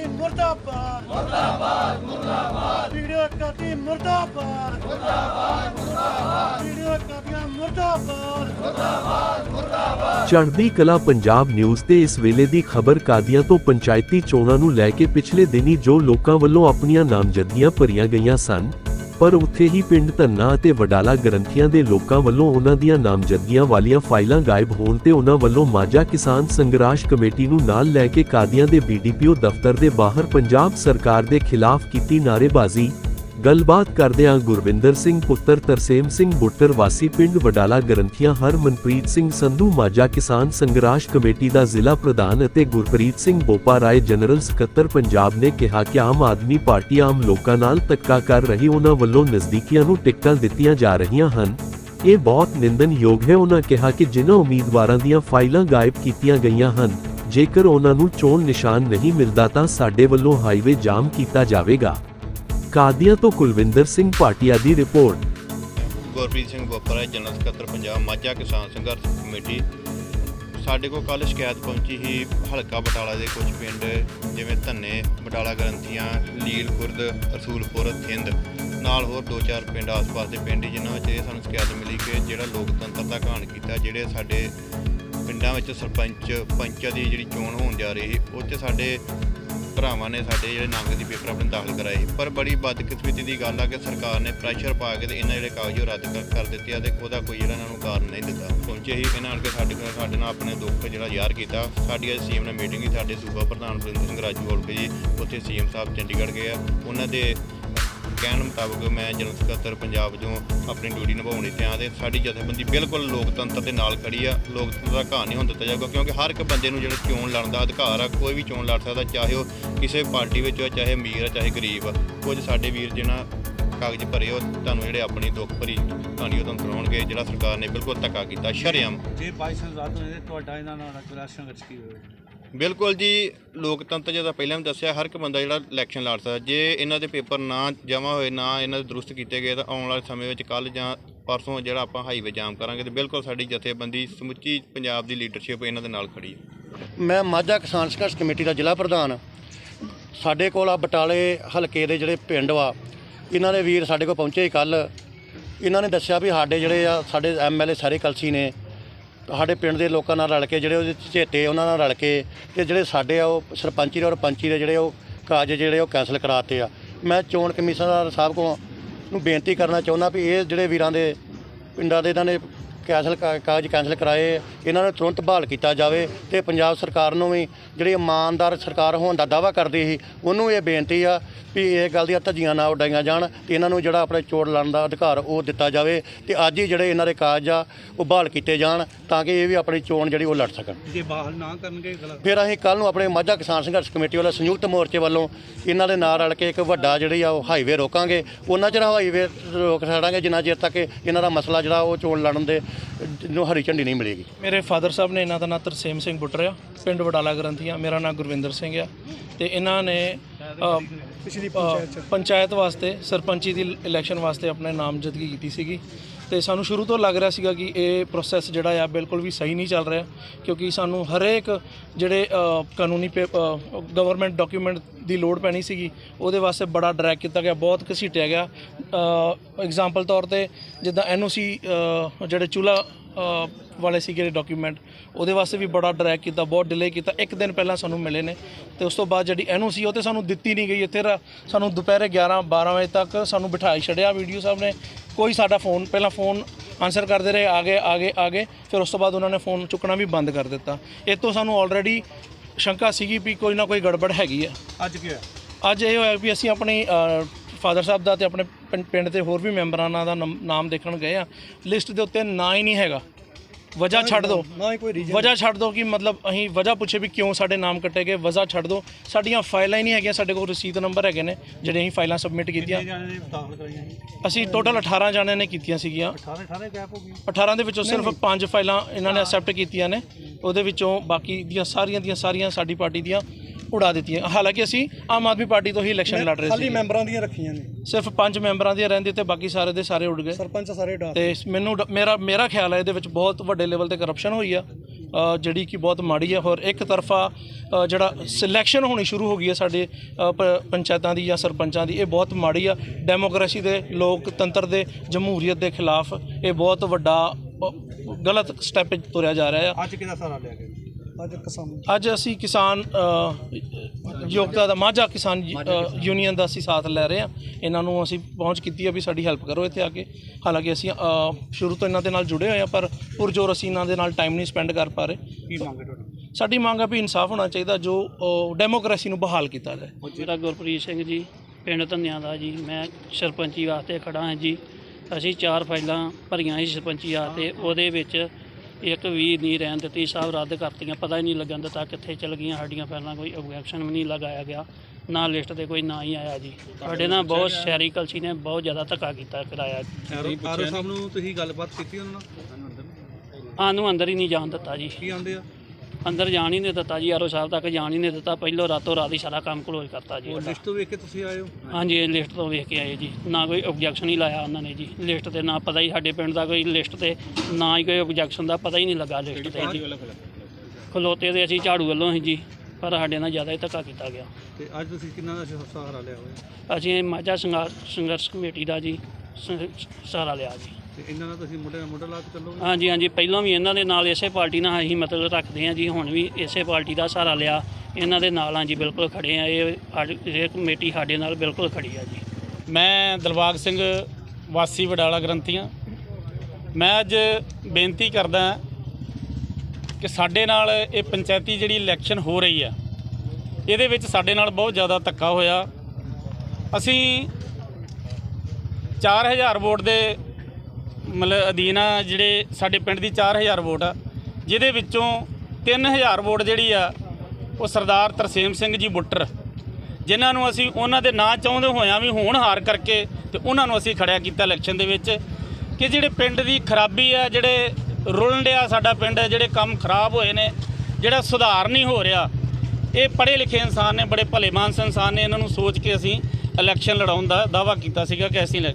ਕਾਦੀ ਮੁਰਦਾਬਾਦ ਮੁਰਦਾਬਾਦ ਮੁਰਦਾਬਾਦ। ਵੀਡੀਓ ਕਾਦੀ ਮੁਰਦਾਬਾਦ ਮੁਰਦਾਬਾਦ ਮੁਰਦਾਬਾਦ। ਵੀਡੀਓ ਕਾਦੀਆਂ ਮੁਰਦਾਬਾਦ। ਚੜ੍ਹਦੀ ਕਲਾ ਪੰਜਾਬ ਨਿਊਜ਼ ਤੇ ਇਸ ਵੇਲੇ ਦੀ ਖਬਰ ਕਾਦੀਆਂ ਤੋਂ ਪੰਚਾਇਤੀ ਚੋਣਾਂ ਨੂੰ ਲੈ ਕੇ ਪਿਛਲੇ ਦਿਨੀ ਜੋ ਲੋਕਾਂ ਵੱਲੋਂ ਆਪਣੀਆਂ ਨਾਮਜ਼ਦਗੀਆਂ ਭਰੀਆਂ ਗਈਆਂ ਸਨ ਪਰ ਉੱਥੇ ਹੀ ਪਿੰਡ ਧੰਨਾ ਅਤੇ ਵਡਾਲਾ ਗ੍ਰੰਥੀਆਂ ਦੇ ਲੋਕਾਂ ਵੱਲੋਂ ਉਹਨਾਂ ਦੀਆਂ ਨਾਮਜ਼ਦਗੀਆਂ ਵਾਲੀਆਂ ਫਾਈਲਾਂ ਗਾਇਬ ਹੋਣ ਤੇ ਉਹਨਾਂ ਵੱਲੋਂ ਮਾਝਾ ਕਿਸਾਨ ਸੰਘਰਸ਼ ਕਮੇਟੀ ਨੂੰ ਨਾਲ ਲੈ ਕੇ ਕਾਦੀਆਂ ਦੇ ਬੀਡੀਪੀਓ ਦਫ਼ਤਰ ਦੇ ਬਾਹਰ ਪੰਜਾਬ ਸਰਕਾਰ ਦੇ ਖਿਲਾਫ ਕੀਤੀ ਨਾਅਰੇਬਾਜ਼ੀ। ਗੱਲਬਾਤ ਕਰਦਿਆਂ ਗੁਰਵਿੰਦਰ ਸਿੰਘ, ਪੁੱਤਰ ਤਰਸੇਮ ਸਿੰਘ, ਬੁੱਟਰ ਵਾਸੀ, ਪਿੰਡ ਵਡਾਲਾ ਗ੍ਰੰਥੀਆਂ, ਹਰਮਨਪ੍ਰੀਤ ਸਿੰਘ, ਸੰਧੂ ਮਾਝਾ ਕਿਸਾਨ ਸੰਘਰਸ਼ ਕਮੇਟੀ ਦਾ ਜ਼ਿਲ੍ਹਾ ਪ੍ਰਧਾਨ ਅਤੇ ਗੁਰਪ੍ਰੀਤ ਸਿੰਘ ਬੋਪਾ ਰਾਏ, ਜਨਰਲ ਸਕੱਤਰ ਪੰਜਾਬ ਨੇ ਕਿਹਾ ਕਿ ਆਮ ਆਦਮੀ ਪਾਰਟੀ ਆਮ ਲੋਕਾਂ ਨਾਲ ਧੱਕਾ ਕਰ ਰਹੀ, ਉਹਨਾਂ ਵੱਲੋਂ ਨਜ਼ਦੀਕੀਆਂ ਨੂੰ ਟਿਕਟਾਂ ਦਿੱਤੀਆਂ ਜਾ ਰਹੀਆਂ ਹਨ। ਇਹ ਬਹੁਤ ਨਿੰਦਨਯੋਗ ਹੈ, ਉਹਨਾਂ ਕਿਹਾ ਕਿ ਜਿਨ੍ਹਾਂ ਉਮੀਦਵਾਰਾਂ ਦੀਆਂ ਫਾਈਲਾਂ ਗਾਇਬ ਕੀਤੀਆਂ ਗਈਆਂ ਹਨ, ਜੇਕਰ ਉਹਨਾਂ ਨੂੰ ਚੋਣ ਨਿਸ਼ਾਨ ਨਹੀਂ ਮਿਲਦਾ ਤਾਂ ਸਾਡੇ ਵੱਲੋਂ ਹਾਈਵੇ ਜਾਮ ਕੀਤਾ ਜਾਵੇਗਾ। ਕਾਦੀਆਂ ਤੋਂ ਕੁਲਵਿੰਦਰ ਸਿੰਘ ਭਾਟੀਆ ਦੀ ਰਿਪੋਰਟ। ਗੁਰਪ੍ਰੀਤ ਸਿੰਘ ਬੋਪਰਾ ਜਨਰਲ ਸਕੱਤਰ ਪੰਜਾਬ, ਮਾਝਾ ਕਿਸਾਨ ਸੰਘਰਸ਼ ਕਮੇਟੀ। ਸਾਡੇ ਕੋਲ ਕੱਲ ਸ਼ਿਕਾਇਤ ਪਹੁੰਚੀ ਸੀ ਹਲਕਾ ਬਟਾਲਾ ਦੇ ਕੁਝ ਪਿੰਡ, ਜਿਵੇਂ ਧੰਨੇ, ਬਟਾਲਾ ਗ੍ਰੰਥੀਆਂ ਲੀਲ ਖੁਰਦ ਰਸੂਲਪੁਰ, ਥਿੰਦ। ਨਾਲ ਹੋਰ ਦੋ ਚਾਰ ਪਿੰਡ ਆਸ-ਪਾਸ ਦੇ ਪਿੰਡ ਜਿਨ੍ਹਾਂ ਵਿੱਚ ਇਹ ਸਾਨੂੰ ਸ਼ਿਕਾਇਤ ਮਿਲੀ ਕਿ ਜਿਹੜਾ ਲੋਕਤੰਤਰ ਦਾ ਘਾਣ ਕੀਤਾ, ਜਿਹੜੇ ਸਾਡੇ ਪਿੰਡਾਂ ਵਿੱਚ ਸਰਪੰਚ, ਪੰਚਾਂ ਦੀ ਜਿਹੜੀ ਚੋਣ ਹੋਣ ਜਾ ਰਹੀ ਸੀ, ਉਹ 'ਚ ਸਾਡੇ ਭਰਾਵਾਂ ਨੇ ਸਾਡੇ ਜਿਹੜੇ ਨਾਮਜ਼ਦਗੀ ਪੇਪਰ ਆਪਣੇ ਦਾਖਲ ਕਰਾਏ। ਪਰ ਬੜੀ ਬਦਕਿਸਮਤੀ ਦੀ ਗੱਲ ਆ ਕਿ ਸਰਕਾਰ ਨੇ ਪ੍ਰੈਸ਼ਰ ਪਾ ਕੇ ਤੇ ਇਹਨਾਂ ਜਿਹੜੇ ਕਾਗਜ਼ ਉਹ ਰੱਦ ਕਰ- ਕਰ ਦਿੱਤੇ ਆ ਤੇ ਉਹਦਾ ਕੋਈ ਜਿਹੜਾ ਇਹਨਾਂ ਨੂੰ ਕਾਰਨ ਨਹੀਂ ਦਿੱਤਾ। ਪਹੁੰਚੇ ਹੀ ਇਹਨਾਂ ਆਣ ਸਾਡੇ ਕੋਲ, ਸਾਡੇ ਨਾਲ ਆਪਣੇ ਦੁੱਖ ਜਿਹੜਾ ਜ਼ਾਹਰ ਕੀਤਾ। ਸਾਡੀ ਅੱਜ ਸੀਐਮ ਨਾਲ ਮੀਟਿੰਗ ਸੀ ਸਾਡੇ ਸੂਬਾ ਪ੍ਰਧਾਨ ਬਰਿੰਦਰ ਸਿੰਘ ਰਾਜੂ ਹੋਲਕੇ ਜੀ, ਉੱਥੇ ਸੀਐਮ ਸਾਹਿਬ ਚੰਡੀਗੜ੍ਹ ਗਏ ਆ। ਉਹਨਾਂ ਦੇ ਕਹਿਣ ਮੁਤਾਬਕ ਮੈਂ ਜਨਰਲ ਸਕੱਤਰ ਪੰਜਾਬ ਜੋ ਆਪਣੀ ਡਿਊਟੀ ਨਿਭਾਉਣ ਇੱਥੇ ਆ ਤੇ ਸਾਡੀ ਜਥੇਬੰਦੀ ਬਿਲਕੁਲ ਲੋਕਤੰਤਰ ਦੇ ਨਾਲ ਖੜੀ ਆ। ਲੋਕਤੰਤਰ ਦਾ ਘਾਣ ਨਹੀਂ ਹੋਣ ਦਿੱਤਾ ਜਾਊਗਾ ਕਿਉਂਕਿ ਹਰ ਇੱਕ ਬੰਦੇ ਨੂੰ ਜਿਹੜਾ ਚੋਣ ਲੜਨ ਦਾ ਅਧਿਕਾਰ ਆ, ਕੋਈ ਵੀ ਚੋਣ ਲੜ ਸਕਦਾ, ਚਾਹੇ ਉਹ ਕਿਸੇ ਪਾਰਟੀ ਵਿੱਚ ਹੋ ਚਾਹੇ ਅਮੀਰ ਆ, ਚਾਹੇ ਗਰੀਬ ਆ। ਕੁਝ ਸਾਡੇ ਵੀਰ ਜਿਹਨਾਂ ਕਾਗਜ਼ ਭਰੇ ਉਹ ਤੁਹਾਨੂੰ ਜਿਹੜੇ ਆਪਣੀ ਦੁੱਖ ਭਰੀ ਕਹਾਣੀ ਉਹ ਤੁਹਾਨੂੰ ਸੁਣਾਉਣਗੇ, ਜਿਹੜਾ ਸਰਕਾਰ ਨੇ ਬਿਲਕੁਲ ਧੱਕਾ ਕੀਤਾ। ਸ਼ਰੇਆਮ। ਜੇ ਬਾਈਸਨ ਰਾਤ ਹੋਏ ਤੁਹਾਡਾ ਇਹਨਾਂ ਨਾਲ ਕਿਹੜਾ ਸੰਘਰਸ਼ ਕੀ ਹੋਇਆ? ਬਿਲਕੁਲ ਜੀ, ਲੋਕਤੰਤਰ ਜਿਹਦਾ ਪਹਿਲਾਂ ਵੀ ਦੱਸਿਆ, ਹਰ ਇੱਕ ਬੰਦਾ ਜਿਹੜਾ ਇਲੈਕਸ਼ਨ ਲੜ ਸਕਦਾ। ਜੇ ਇਹਨਾਂ ਦੇ ਪੇਪਰ ਨਾ ਜਮ੍ਹਾਂ ਹੋਏ, ਨਾ ਇਹਨਾਂ ਦੇ ਦਰੁਸਤ ਕੀਤੇ ਗਏ, ਤਾਂ ਆਉਣ ਵਾਲੇ ਸਮੇਂ ਵਿੱਚ ਕੱਲ ਜਾਂ ਪਰਸੋਂ ਜਿਹੜਾ ਆਪਾਂ ਹਾਈਵੇ ਜਾਮ ਕਰਾਂਗੇ ਤੇ ਬਿਲਕੁਲ ਸਾਡੀ ਜਥੇਬੰਦੀ ਸਮੁੱਚੀ ਪੰਜਾਬ ਦੀ ਲੀਡਰਸ਼ਿਪ ਇਹਨਾਂ ਦੇ ਨਾਲ ਖੜੀ ਹੈ। ਮੈਂ ਮਾਝਾ ਕਿਸਾਨ ਸੰਘਰਸ਼ ਕਮੇਟੀ ਦਾ ਜ਼ਿਲ੍ਹਾ ਪ੍ਰਧਾਨ ਸਾਡੇ ਕੋਲ ਆ ਬਟਾਲੇ ਹਲਕੇ ਦੇ ਜਿਹੜੇ ਪਿੰਡ ਵਾ, ਇਹਨਾਂ ਦੇ ਵੀਰ ਸਾਡੇ ਕੋਲ ਪਹੁੰਚੇ ਕੱਲ ਇਹਨਾਂ ਨੇ ਦੱਸਿਆ ਵੀ ਸਾਡੇ ਜਿਹੜੇ ਆ, ਸਾਡੇ ਐਮਐਲਏ ਸਾਰੇ ਕਲਸੀ ਨੇ। ਸਾਡੇ ਪਿੰਡ ਦੇ ਲੋਕਾਂ ਨਾਲ ਰਲ ਕੇ ਜਿਹੜੇ ਉਹਦੇ ਝੇਟੇ ਉਹਨਾਂ ਨਾਲ ਰਲ ਕੇ ਤੇ ਜਿਹੜੇ ਸਾਡੇ ਆ, ਉਹ ਸਰਪੰਚੀ ਦੇ ਔਰ ਪੰਚੀ ਦੇ ਜਿਹੜੇ ਉਹ ਕਾਜ ਜਿਹੜੇ ਉਹ ਕੈਂਸਲ ਕਰਾਤੇ ਆ। ਮੈਂ ਚੋਣ ਕਮਿਸ਼ਨਰ ਸਾਹਿਬ ਕੋ ਨੂੰ ਬੇਨਤੀ ਕਰਨਾ ਚਾਹੁੰਦਾ ਵੀ ਇਹ ਜਿਹੜੇ ਵੀਰਾਂ ਦੇ ਪਿੰਡਾਂ ਦੇ ਇਹਨਾਂ ਨੇ ਕੈਂਸਲ ਕਾਗਜ਼ ਕੈਂਸਲ ਕਰਾਏ ਇਹਨਾਂ ਨੂੰ ਤੁਰੰਤ ਬਹਾਲ ਕੀਤਾ ਜਾਵੇ ਤੇ ਪੰਜਾਬ ਸਰਕਾਰ ਨੂੰ ਵੀ ਜਿਹੜੀ ਇਮਾਨਦਾਰ ਸਰਕਾਰ ਹੋਣ ਦਾ ਦਾਅਵਾ ਕਰਦੀ ਸੀ ਉਹਨੂੰ ਇਹ ਬੇਨਤੀ ਆ ਵੀ ਇਹ ਗੱਲ ਦੀਆਂ ਧੱਜੀਆਂ ਨਾ ਉਡਾਈਆਂ ਜਾਣ ਤੇ ਇਹਨਾਂ ਨੂੰ ਜਿਹੜਾ ਆਪਣੇ ਚੋਣ ਲੜਨ ਦਾ ਅਧਿਕਾਰ ਉਹ ਦਿੱਤਾ ਜਾਵੇ ਤੇ ਅੱਜ ਹੀ ਜਿਹੜੇ ਇਹਨਾਂ ਦੇ ਕਾਗਜ਼ ਆ ਉਹ ਬਹਾਲ ਕੀਤੇ ਜਾਣ ਤਾਂ ਕਿ ਇਹ ਵੀ ਆਪਣੀ ਚੋਣ ਜਿਹੜੀ ਉਹ ਲੜ ਸਕਣ। ਜੇ ਬਾਹਰ ਨਾ ਕਰਨਗੇ ਫਿਰ ਅਸੀਂ ਕੱਲ ਨੂੰ ਆਪਣੇ ਮਾਝਾ ਕਿਸਾਨ ਸੰਘਰਸ਼ ਕਮੇਟੀ ਵੱਲੋਂ ਸੰਯੁਕਤ ਮੋਰਚੇ ਵੱਲੋਂ ਇਹਨਾਂ ਦੇ ਨਾਲ ਰਲ ਕੇ ਇੱਕ ਵੱਡਾ ਜਿਹੜੀ ਆ ਉਹ ਹਾਈਵੇ ਰੋਕਾਂਗੇ। ਉਹਨਾਂ ਚਿਰ ਹਾਈਵੇ ਰੋਕ ਛੱਡਾਂਗੇ ਜਿੰਨਾ ਚਿਰ ਤੱਕ ਇਹਨਾਂ ਦਾ ਮਸਲਾ ਜਿਹੜਾ ਉਹ ਚੋਣ ਲੜਨ ਦੇ ਨੂੰ ਹਰੀ ਝੰਡੀ ਨਹੀਂ ਮਿਲੇਗੀ। ਮੇਰੇ ਫਾਦਰ ਸਾਹਿਬ ਨੇ ਇਹਨਾਂ ਦਾ ਨਾਂ ਤਰਸੇਮ ਸਿੰਘ ਬੁੱਟਰ ਆ ਪਿੰਡ ਵਡਾਲਾ ਗ੍ਰੰਥੀਆਂ ਮੇਰਾ ਨਾਮ ਗੁਰਵਿੰਦਰ ਸਿੰਘ ਆ। ਤੇ ਇਹਨਾਂ ਨੇ ਪਿਛਲੀ ਪੰਚਾਇਤ ਵਾਸਤੇ ਸਰਪੰਚੀ ਦੀ ਇਲੈਕਸ਼ਨ ਵਾਸਤੇ ਆਪਣੇ ਨਾਮਜ਼ਦਗੀ ਕੀਤੀ ਸੀਗੀ। ਤੇ ਸਾਨੂੰ ਸ਼ੁਰੂ ਤੋਂ ਲੱਗ ਰਿਹਾ ਸੀਗਾ ਕਿ ਇਹ ਪ੍ਰੋਸੈਸ ਜਿਹੜਾ ਆ ਬਿਲਕੁਲ ਵੀ ਸਹੀ ਨਹੀਂ ਚੱਲ ਰਿਹਾ ਕਿਉਂਕਿ ਸਾਨੂੰ ਹਰੇਕ ਜਿਹੜੇ ਅ, ਕਾਨੂੰਨੀ ਗਵਰਨਮੈਂਟ ਡਾਕੂਮੈਂਟ ਦੀ ਲੋੜ ਪੈਣੀ ਸੀਗੀ ਉਹਦੇ ਵਾਸਤੇ ਬੜਾ ਡਰੈਗ ਕੀਤਾ ਗਿਆ ਬਹੁਤ ਘਸੀਟਿਆ ਗਿਆ। ਐਗਜ਼ਾਮਪਲ ਤੌਰ ਤੇ ਜਿੱਦਾਂ ਐਨਓਸੀ ਜਿਹੜੇ ਚੁੱਲਾ ਵਾਲੇ ਸੀਗੇ ਡਾਕੂਮੈਂਟ ਉਹਦੇ ਵਾਸਤੇ ਵੀ ਬੜਾ ਡਰੈਕ ਕੀਤਾ ਬਹੁਤ ਡਿਲੇ ਕੀਤਾ। ਇੱਕ ਦਿਨ ਪਹਿਲਾਂ ਸਾਨੂੰ ਮਿਲੇ ਨੇ ਤੇ ਉਸ ਤੋਂ ਬਾਅਦ ਜਿਹੜੀ ਐਨਓਸੀ ਉਹ ਤੇ ਸਾਨੂੰ ਦਿੱਤੀ ਨਹੀਂ ਗਈ। ਇੱਥੇ ਸਾਨੂੰ ਦੁਪਹਿਰੇ 11 12 ਵਜੇ ਤੱਕ ਸਾਨੂੰ ਬਿਠਾਈ ਛੜਿਆ ਵੀਡੀਓ ਸਾਹਿਬ ਨੇ ਕੋਈ ਸਾਡਾ ਫੋਨ ਪਹਿਲਾਂ ਫੋਨ ਆਨਸਰ ਕਰਦੇ ਰਹੇ ਆਗੇ ਆਗੇ ਆਗੇ ਫਿਰ ਉਸ ਤੋਂ ਬਾਅਦ ਉਹਨਾਂ ਨੇ ਫੋਨ ਚੁੱਕਣਾ ਵੀ ਬੰਦ ਕਰ ਦਿੱਤਾ। ਇਹ ਤੋਂ ਸਾਨੂੰ ਆਲਰੇਡੀ ਸ਼ੰਕਾ ਸੀਗੀ ਵੀ ਕੋਈ ਨਾ ਕੋਈ ਗੜਬੜ ਹੈਗੀ ਆ। ਅੱਜ ਕੀ ਹੋਇਆ? ਅੱਜ ਇਹ ਹੋਇਆ ਵੀ ਅਸੀਂ ਆਪਣੀ ਫਾਦਰ ਸਾਹਿਬ ਦਾ ਤੇ ਆਪਣੇ ਪਿੰਡ ਦੇ ਹੋਰ ਵੀ ਮੈਂਬਰਾਂ ਦਾ ਨਾਮ ਦੇਖਣ ਗਏ ਆ। ਲਿਸਟ ਦੇ ਉੱਤੇ ਨਾਂ ਹੀ ਨਹੀਂ ਹੈਗਾ। ਵਜ੍ਹਾ ਛੱਡ ਦਿਓ ਨਾ ਹੀ ਕੋਈ ਰੀਜ਼ਨ ਵਜ੍ਹਾ ਛੱਡ ਦਿਓ ਕਿ ਮਤਲਬ ਅਸੀਂ ਵਜ੍ਹਾ ਪੁੱਛੇ ਵੀ ਕਿਉਂ ਸਾਡੇ ਨਾਮ ਕੱਟੇ ਗਏ। ਵਜ੍ਹਾ ਛੱਡ ਦਿਓ ਸਾਡੀਆਂ ਫਾਈਲਾਂ ਹੀ ਨਹੀਂ ਹੈਗੀਆਂ ਸਾਡੇ ਕੋਲ ਰਸੀਦ ਨੰਬਰ ਹੈਗੇ ਨੇ ਜਿਹੜੇ ਅਸੀਂ ਫਾਈਲਾਂ ਸਬਮਿਟ ਕੀਤੀਆਂ। ਦਾਖਲ ਕਰਾਈਆਂ ਅਸੀਂ ਟੋਟਲ 18 ਜਾਣਿਆਂ ਨੇ ਕੀਤੀਆਂ ਸੀਗੀਆਂ। 18 18 ਗੈਪ ਹੋ ਗਈ। 18 ਦੇ ਵਿੱਚੋਂ ਸਿਰਫ 5 ਫਾਈਲਾਂ ਇਹਨਾਂ ਨੇ ਅਸੈਪਟ ਕੀਤੀਆਂ ਨੇ। ਉਹਦੇ ਵਿੱਚੋਂ ਬਾਕੀ ਦੀਆਂ ਸਾਰੀਆਂ ਦੀਆਂ ਸਾਰੀਆਂ ਸਾਡੀ ਪਾਰਟੀ ਦੀਆਂ ਉਡਾ ਦਿੱਤੀਆਂ। ਹਾਲਾਂਕਿ ਅਸੀਂ ਆਮ ਆਦਮੀ ਪਾਰਟੀ ਤੋਂ ਹੀ ਇਲੈਕਸ਼ਨ ਲੜ ਰਹੇ ਖਾਲੀ ਸੀ ਮੈਂਬਰਾਂ ਦੀਆਂ ਰੱਖੀਆਂ ਨੇ। ਸਿਰਫ 5 ਮੈਂਬਰਾਂ ਦੀਆਂ ਰਹਿੰਦੀ ਤੇ ਬਾਕੀ ਸਾਰੇ ਦੇ ਸਾਰੇ ਉੱਡ ਗਏ। ਸਰਪੰਚ ਸਾਰੇ ਡਾ ਤੇ ਮੈਨੂੰ ਡ- ਮੇਰਾ ਮੇਰਾ ਖਿਆਲ ਹੈ ਇਹਦੇ ਵਿੱਚ ਬਹੁਤ ਵੱਡੇ ਲੈਵਲ ਤੇ ਕਰਪਸ਼ਨ ਹੋਈ ਆ। ਅ, ਜਿਹੜੀ ਕਿ ਬਹੁਤ ਮਾੜੀ ਹੈ ਔਰ ਇੱਕ ਤਰਫਾ ਅ, ਜਿਹੜਾ ਸਿਲੈਕਸ਼ਨ ਹੋਣੀ ਸ਼ੁਰੂ ਹੋ ਗਈ ਹੈ ਸਾਡੇ ਅ, ਪ- ਪੰਚਾਇਤਾਂ ਦੀ ਜਾਂ ਸਰਪੰਚਾਂ ਦੀ ਇਹ ਬਹੁਤ ਮਾੜੀ ਆ। ਡੈਮੋਕ੍ਰੇਸੀ ਦੇ ਲੋਕਤੰਤਰ ਦੇ ਜਮਹੂਰੀਅਤ ਦੇ ਖਿਲਾਫ ਇਹ ਬਹੁਤ ਵੱਡਾ ਅ, ਗਲਤ ਸਟੈਪ ਤੁਰਿਆ ਜਾ ਰਿਹਾ ਆ। ਅੱਜ ਕਿਹਦਾ ਸਹਾਰਾ ਲਿਆ ਗਿਆ? ਅੱਜ ਅਸੀਂ ਕਿਸਾਨ ਯੋਗਤਾ ਦਾ ਮਾਝਾ ਕਿਸਾਨ ਯੂਨੀਅਨ ਦਾ ਅਸੀਂ ਸਾਥ ਲੈ ਰਹੇ ਹਾਂ। ਇਹਨਾਂ ਨੂੰ ਅਸੀਂ ਪਹੁੰਚ ਕੀਤੀ ਹੈ ਵੀ ਸਾਡੀ ਹੈਲਪ ਕਰੋ ਇੱਥੇ ਆ ਕੇ। ਹਾਲਾਂਕਿ ਅਸੀਂ ਸ਼ੁਰੂ ਤੋਂ ਇਹਨਾਂ ਦੇ ਨਾਲ ਜੁੜੇ ਹੋਏ ਹਾਂ ਪਰ ਪੁਰਜੋਰ ਅਸੀਂ ਇਹਨਾਂ ਦੇ ਨਾਲ ਟਾਈਮ ਨਹੀਂ ਸਪੈਂਡ ਕਰ ਪਾ ਰਹੇ। ਕੀ ਮੰਗ ਸਾਡੀ ਮੰਗ ਹੈ ਵੀ ਇਨਸਾਫ ਹੋਣਾ ਚਾਹੀਦਾ ਜੋ ਡੈਮੋਕ੍ਰੇਸੀ ਨੂੰ ਬਹਾਲ ਕੀਤਾ ਜਾਏ। ਮੇਰਾ ਗੁਰਪ੍ਰੀਤ ਸਿੰਘ ਜੀ ਪਿੰਡ ਧੰਨਿਆਂ ਦਾ ਜੀ। ਮੈਂ ਸਰਪੰਚੀ ਵਾਸਤੇ ਖੜਾ ਹਾਂ ਜੀ। ਅਸੀਂ ਚਾਰ ਫਾਈਲਾਂ ਭਰੀਆਂ ਸੀ ਸਰਪੰਚੀ ਵਾਸਤੇ। ਉਹਦੇ ਵਿੱਚ ਇੱਕ ਵੀ ਨਹੀਂ ਰਹਿਣ ਦਿੱਤੀ ਸਭ ਰੱਦ ਕਰਤੀਆਂ ਪਤਾ ਹੀ ਨਹੀਂ ਲੱਗਣ ਦਿੱਤਾ ਕਿੱਥੇ ਚਲ ਗਈਆਂ ਸਾਡੀਆਂ ਫਾਈਲਾਂ ਕੋਈ ਆਬਜੈਕਸ਼ਨ ਵੀ ਨਹੀਂ ਲਗਾਇਆ ਗਿਆ ਨਾ ਲਿਸਟ ਤੇ ਕੋਈ ਨਾ ਹੀ ਆਇਆ ਜੀ। ਸਾਡੇ ਨਾਲ ਬਹੁਤ ਸ਼ਹਿਰੀ ਕਲਸੀ ਨੇ ਬਹੁਤ ਜ਼ਿਆਦਾ ਧੱਕਾ ਕੀਤਾ ਕਰਾਇਆ ਆਰੋ ਸਾਹਿਬ ਨੂੰ ਤੁਸੀਂ ਗੱਲਬਾਤ ਕੀਤੀ ਉਹਨਾਂ ਨਾਲ? ਸਾਨੂੰ ਅੰਦਰ ਹੀ ਨਹੀਂ ਜਾਣ ਦਿੱਤਾ ਜੀ। ਕੀ ਆਉਂਦੇ ਆ? ਅੰਦਰ ਜਾਣ ਹੀ ਨਹੀਂ ਦਿੱਤਾ ਜੀ ਆਰੋ ਸਾਹਿਬ ਤੱਕ ਜਾਣ ਹੀ ਨਹੀਂ ਦਿੱਤਾ। ਪਹਿਲੋਂ ਰਾਤੋਂ ਰਾਤ ਹੀ ਸਾਰਾ ਕੰਮ ਕਲੋਜ਼ ਕਰਤਾ ਜੀ ਉਹ। ਲਿਸਟ ਤੋਂ ਵੇਖ ਕੇ ਤੁਸੀਂ ਆਏ ਹੋ? ਹਾਂਜੀ ਇਹ ਲਿਸਟ ਤੋਂ ਵੇਖ ਕੇ ਆਏ ਜੀ। ਨਾ ਕੋਈ ਆਬਜੈਕਸ਼ਨ ਹੀ ਲਾਇਆ ਉਹਨਾਂ ਨੇ ਜੀ। ਲਿਸਟ ਤੇ ਨਾ ਪਤਾ ਹੀ ਸਾਡੇ ਪਿੰਡ ਦਾ ਕੋਈ ਲਿਸਟ ਤੇ ਨਾ ਹੀ ਕੋਈ ਆਬਜੈਕਸ਼ਨ ਦਾ ਪਤਾ ਹੀ ਨਹੀਂ ਲੱਗਾ ਲਿਸਟ ਤੇ ਜੀ। ਖਲੋਤੇ ਦੇ ਅਸੀਂ ਝਾੜੂ ਵੱਲੋਂ ਸੀ ਜੀ ਪਰ ਸਾਡੇ ਨਾਲ ਜ਼ਿਆਦਾ ਹੀ ਧੱਕਾ ਕੀਤਾ ਗਿਆ। ਤੇ ਅੱਜ ਤੁਸੀਂ ਕਿੰਨਾ ਦਾ ਸਹਾਰਾ ਲਿਆ ਹੋਇਆ? ਅਸੀਂ ਮਾਝਾ ਸੰਘਾ- ਸੰਘਰਸ਼ ਕਮੇਟੀ ਦਾ ਜੀ ਸਹਾਰਾ ਲਿਆ ਜੀ। ਤੇ ਇਹਨਾਂ ਨਾਲ ਤੁਸੀਂ ਮੁੰਡੇ ਨਾਲ ਮੁੰਡਾ ਲਾ ਕੇ ਚੱਲੋਗੇ? ਹਾਂਜੀ ਹਾਂਜੀ ਪਹਿਲਾਂ ਵੀ ਇਹਨਾਂ ਦੇ ਨਾਲ ਇਸੇ ਪਾਰਟੀ ਨਾਲ ਅਸੀਂ ਮਤਲਬ ਰੱਖਦੇ ਹਾਂ ਜੀ ਹੁਣ ਵੀ ਇਸੇ ਪਾਰਟੀ ਦਾ ਸਹਾਰਾ ਲਿਆ। ਇਹਨਾਂ ਦੇ ਨਾਲ ਹਾਂ ਜੀ ਬਿਲਕੁਲ ਖੜੇ ਆ ਇਹ ਇਹ ਕਮੇਟੀ ਸਾਡੇ ਨਾਲ ਬਿਲਕੁਲ ਖੜੀ ਆ ਜੀ। ਮੈਂ ਦਿਲਬਾਗ ਸਿੰਘ ਵਾਸੀ ਵਡਾਲਾ ਗ੍ਰੰਥੀਆਂ। ਮੈਂ ਅੱਜ ਬੇਨਤੀ ਕਰਦਾ ਕਿ ਸਾਡੇ ਨਾਲ ਇਹ ਪੰਚਾਇਤੀ ਜਿਹੜੀ ਇਲੈਕਸ਼ਨ ਹੋ ਰਹੀ ਆ ਇਹਦੇ ਵਿੱਚ ਸਾਡੇ ਨਾਲ ਬਹੁਤ ਜ਼ਿਆਦਾ ਧੱਕਾ ਹੋਇਆ। ਅਸੀਂ 4000 ਵੋਟ ਦੇ ਮਤਲਬ ਅਧੀਨ ਆ ਜਿਹੜੇ ਸਾਡੇ ਪਿੰਡ ਦੀ 4000 ਵੋਟ ਆ, ਜਿਹਦੇ ਵਿੱਚੋਂ 3000 ਵੋਟ ਜਿਹੜੀ ਆ, ਉਹ ਸਰਦਾਰ ਤਰਸੇਮ ਸਿੰਘ ਜੀ ਬੁੱਟਰ। ਜਿਨ੍ਹਾਂ ਨੂੰ ਅਸੀਂ ਉਹਨਾਂ ਦੇ ਨਾਂ ਚਾਹੁੰਦੇ ਹੋਇਆਂ ਵੀ ਹੋਣ ਹਾਰ ਕਰਕੇ ਤੇ ਉਹਨਾਂ ਨੂੰ ਅਸੀਂ ਖੜਿਆ ਕੀਤਾ ਇਲੈਕਸ਼ਨ ਦੇ ਵਿੱਚ ਕਿ ਜਿਹੜੇ ਪਿੰਡ ਦੀ ਖਰਾਬੀ ਆ, ਜਿਹੜੇ ਰੁਲਣ ਡਿਆ ਸਾਡਾ ਪਿੰਡ, ਜਿਹੜੇ ਕੰਮ ਖਰਾਬ ਹੋਏ ਨੇ, ਜਿਹੜਾ ਸੁਧਾਰ ਨਹੀਂ ਹੋ ਰਿਹਾ, ਇਹ ਪੜ੍ਹੇ ਲਿਖੇ ਇਨਸਾਨ ਨੇ, ਬੜੇ ਭਲੇ ਮਾਨਸ ਇਨਸਾਨ ਨੇ, ਇਹਨਾਂ ਨੂੰ ਸੋਚ ਕੇ ਅਸੀਂ ਇਲੈਕਸ਼ਨ ਲੜਾਉਣ ਦਾ ਦਾਵਾ ਕੀਤਾ ਸੀਗਾ ਕਿ ਅਸੀਂ ਲੈ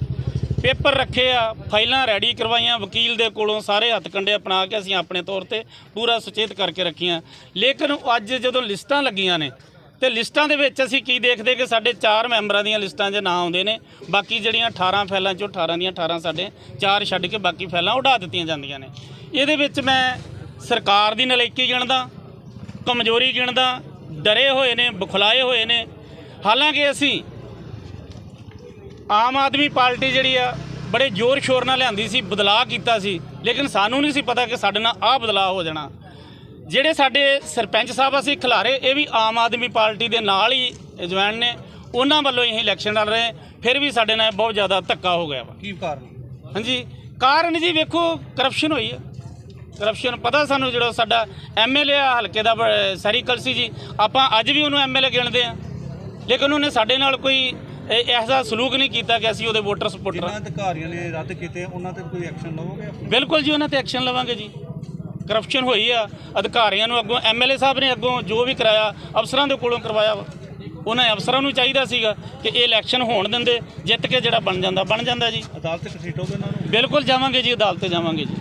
ਪੇਪਰ ਰੱਖੇ ਆ, ਫਾਈਲਾਂ ਰੈਡੀ ਕਰਵਾਈਆਂ, ਵਕੀਲ ਦੇ ਕੋਲੋਂ ਸਾਰੇ ਹੱਥ ਕੰਡੇ ਅਪਣਾ ਕੇ ਅਸੀਂ ਆਪਣੇ ਤੌਰ ਤੇ ਪੂਰਾ ਸੁਚੇਤ ਕਰਕੇ ਰੱਖੀਆਂ। ਲੇਕਿਨ ਅੱਜ ਜਦੋਂ ਲਿਸਟਾਂ ਲੱਗੀਆਂ ਨੇ, ਤੇ ਲਿਸਟਾਂ ਦੇ ਵਿੱਚ ਅਸੀਂ ਕੀ ਦੇਖਦੇ ਕਿ ਸਾਡੇ 4 ਮੈਂਬਰਾਂ ਦੀਆਂ ਲਿਸਟਾਂ 'ਚ ਨਾਂ ਆਉਂਦੇ ਨੇ, ਬਾਕੀ ਜਿਹੜੀਆਂ 18 ਫੈਲਾਂ 'ਚੋਂ 18 ਦੀਆਂ 18 ਸਾਡੇ 4 ਛੱਡ ਕੇ ਬਾਕੀ ਫੈਲਾਂ ਉਡਾ ਦਿੱਤੀਆਂ ਜਾਂਦੀਆਂ ਨੇ। ਇਹਦੇ ਵਿੱਚ ਮੈਂ ਸਰਕਾਰ ਦੀ ਨਲਾਇਕੀ ਗਿਣਦਾ, ਕਮਜ਼ੋਰੀ ਗਿਣਦਾ, ਡਰੇ ਹੋਏ ਨੇ, ਬੁਖਲਾਏ ਹੋਏ ਨੇ। ਹਾਲਾਂਕਿ ਅਸੀਂ ਆਮ ਆਦਮੀ ਪਾਰਟੀ ਜਿਹੜੀ ਆ ਬੜੇ ਜ਼ੋਰ ਸ਼ੋਰ ਨਾਲ ਲਿਆਂਦੀ ਸੀ ਬਦਲਾਅ ਕੀਤਾ ਸੀ ਲੇਕਿਨ ਸਾਨੂੰ ਨਹੀਂ ਸੀ ਪਤਾ ਕਿ ਸਾਡੇ ਨਾਲ ਆਹ ਬਦਲਾਅ ਹੋ ਜਾਣਾ। ਜਿਹੜੇ ਸਾਡੇ ਸਰਪੰਚ ਸਾਹਿਬ ਅਸੀਂ ਖਿਲਾਰੇ ਇਹ ਵੀ ਆਮ ਆਦਮੀ ਪਾਰਟੀ ਦੇ ਨਾਲ ਹੀ ਜੁਆਇਨ ਨੇ ਉਹਨਾਂ ਵੱਲੋਂ ਹੀ ਇਲੈਕਸ਼ਨ ਲੜ ਰਹੇ ਫਿਰ ਵੀ ਸਾਡੇ ਨਾਲ ਬਹੁਤ ਜ਼ਿਆਦਾ ਧੱਕਾ ਹੋ ਗਿਆ ਵਾ। ਕੀ ਕਾਰਨ? ਹਾਂਜੀ ਕਾਰਨ ਜੀ ਵੇਖੋ ਕਰਪਸ਼ਨ ਹੋਈ ਹੈ ਕਰਪਸ਼ਨ ਪਤਾ ਸਾਨੂੰ ਜਿਹੜਾ ਸਾਡਾ ਐਮਐਲਏ ਆ ਹਲਕੇ ਦਾ ਸੈਰੀ ਕਲਸੀ ਜੀ ਆਪਾਂ ਅੱਜ ਵੀ ਉਹਨੂੰ ਐਮਐਲਏ ਗਿਣਦੇ ਆ। ਲੇਕਿਨ ਉਹਨੇ ਸਾਡੇ ਨਾਲ ਕੋਈ ਇਹ- ਐਸਾ ਸਲੂਕ ਨਹੀਂ ਕੀਤਾ ਕਿ ਅਸੀਂ ਉਹਦੇ ਵੋਟਰ ਸਪੋਰਟਰ ਜਿਨ੍ਹਾਂ ਅਧਿਕਾਰੀਆਂ ਨੇ ਰੱਦ ਕੀਤੇ ਉਹਨਾਂ ਤੇ ਕੋਈ ਐਕਸ਼ਨ ਲਵੋਗੇ? ਬਿਲਕੁਲ ਜੀ ਉਹਨਾਂ ਤੇ ਐਕਸ਼ਨ ਲਵਾਂਗੇ ਜੀ। ਕਰਪਸ਼ਨ ਹੋਈ ਆ ਅਧਿਕਾਰੀਆਂ ਨੂੰ ਅੱਗੋਂ ਐਮਐਲਏ ਸਾਹਿਬ ਨੇ ਅੱਗੋਂ ਜੋ ਵੀ ਕਰਾਇਆ ਅਫਸਰਾਂ ਦੇ ਕੋਲੋਂ ਕਰਵਾਇਆ ਉਹਨਾਂ ਅਫਸਰਾਂ ਨੂੰ ਚਾਹੀਦਾ ਸੀਗਾ ਕਿ ਇਹ ਇਲੈਕਸ਼ਨ ਹੋਣ ਦਿੰਦੇ ਜਿੱਤ ਕੇ ਜਿਹੜਾ ਬਣ ਜਾਂਦਾ ਬਣ ਜਾਂਦਾ ਜੀ। ਅਦਾਲਤ ਘਸੀਟੋਗੇ ਉਹਨਾਂ ਨੂੰ? ਬਿਲਕੁਲ ਜਾਵਾਂਗੇ ਜੀ ਅਦਾਲਤ ਜਾਵਾਂਗੇ ਜੀ।